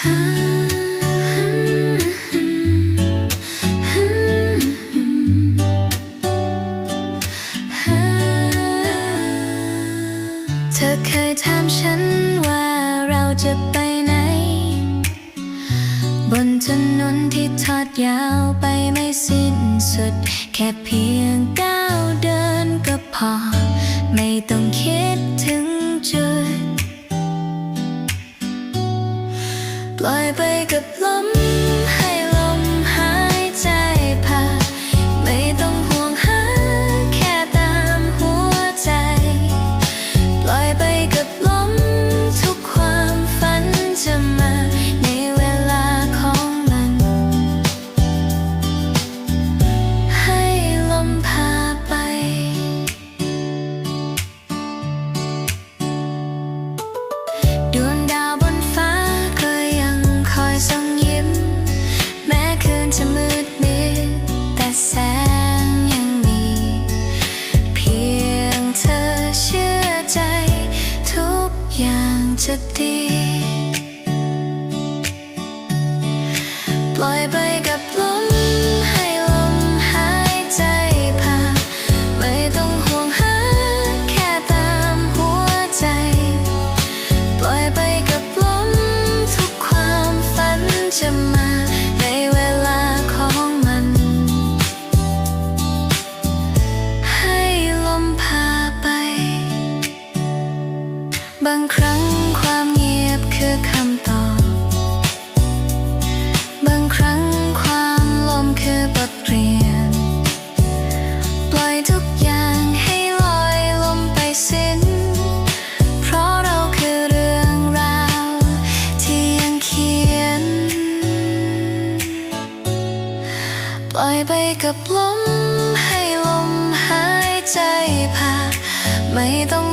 เธอเคยถามฉันว่าเราจะไปไหน บนถนนที่ทอดยาวไปไม่สิ้นสุด แค่เพียงก้าว Blijf ik het to thee. ลอยไปกับลมให้ลมหายใจพาไม่ต้อง